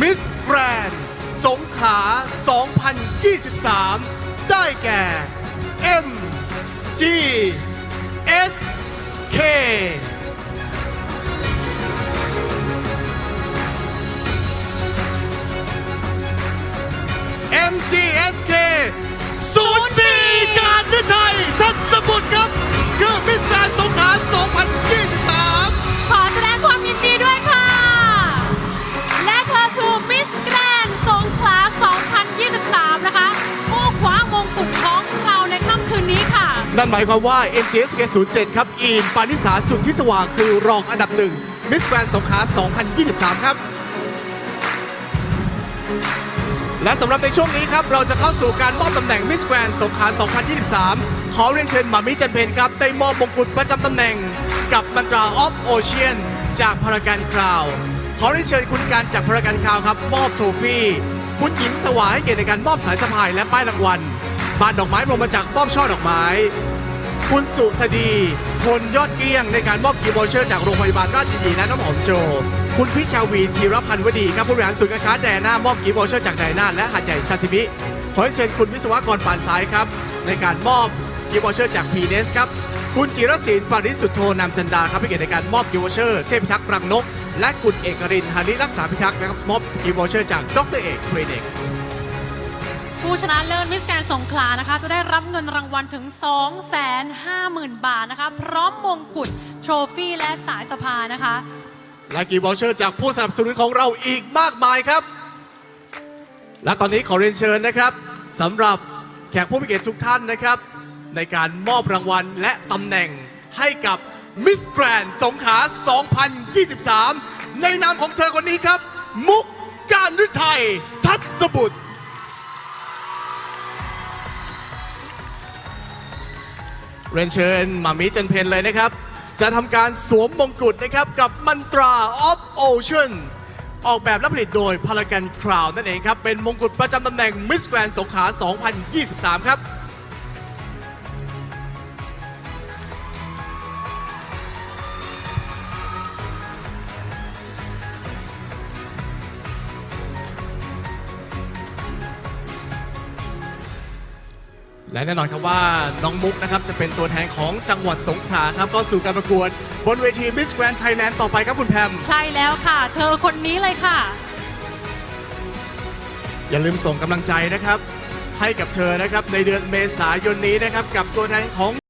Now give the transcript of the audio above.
มิสแกรนสงขา 2023 ได้แก่ M G S K MGSK นั่นหมายความว่า MGSK 07ครับ อีมปานิสาสุดทธิสว่างคือรองอันดับหนึ่งมิสแกรนสงขลา2023 ครับ และสำหรับในช่วงนี้ครับ เราจะเข้าสู่การมอบตำแหน่งมิสแกรนสงขลา2023 ขอเรียนเชิญมามิจันเพนครับ ได้มอบมงกุฎประจำตำแหน่ง กับมันตราออฟโอเชียนจากพารากันคราวขอเรียนเชิญคุณการจากพารากันคราวครับ มอบโทฟี่คุณหญิงสวายให้เกียรติในการมอบสายสะพายและป้ายรางวัลบานดอกไม้รวมมาจากมอบช่อดอกไม้ คุณสุสดีพลยอดเกลี้ยงในการมอบกีบอลเชอร์จากโรงพยาบาลราชวิถีและน้ำหอมโจ คุณพิชาวีธีรพันธ์วดีครับผู้บริหารศูนย์การค้าแดน่ามอบกีบอลเชอร์จากไดน่าและหัดใหญ่ซาติมิขอเชิญคุณวิศวกรป่านสายครับ ในการมอบกีบอลเชอร์จากพีเนสครับคุณจิรศิลป์ปริสุทธโธนามจันดาครับให้เกียรติในการมอบกีบอลเชอร์เทพิทักษ์รังนก และคุณเอกรินทร์หานิรักษาพิทักษ์นะครับมอบกีบอลเชอร์จากดรเอกเครเนก ผู้ชนะเลิศมิสแกรนสงขลานะคะ จะได้รับเงินรางวัลถึง 250,000 บาทนะคะ พร้อมมงกุฎโทรฟี่และสายสะพานะคะ และกีบอลเชอร์จากผู้สนับสนุนของเราอีกมากมายครับ และตอนนี้ขอเรียนเชิญนะครับสำหรับแขกผู้มีเกียรติทุกท่านนะครับ ในการมอบรางวัลและตำแหน่งให้กับมิสแกรนสงขลา2023 ในนามของเธอคนนี้ครับ มุกการฤทัยทัศบุตร เรียนเชิญมามิจันเพนเลยนะครับ จะทำการสวมมงกุฎนะครับกับมันตรา of Ocean ออกแบบและผลิตโดยพารากันคราวนั่นเองครับ เป็นมงกุฎประจำตำแหน่งมิสแกรนส์สงขลา2023 ครับ และแน่นอนครับว่าน้องมุกนะครับจะเป็นตัวแทนของจังหวัดสงขลาครับก็สู่การประกวดบนเวที Miss Grand Thailand ต่อไปครับคุณแพม ใช่แล้วค่ะ เธอคนนี้เลยค่ะ อย่าลืมส่งกำลังใจนะครับ ให้กับเธอนะครับในเดือนเมษายนนี้นะครับ กับตัวแทนของ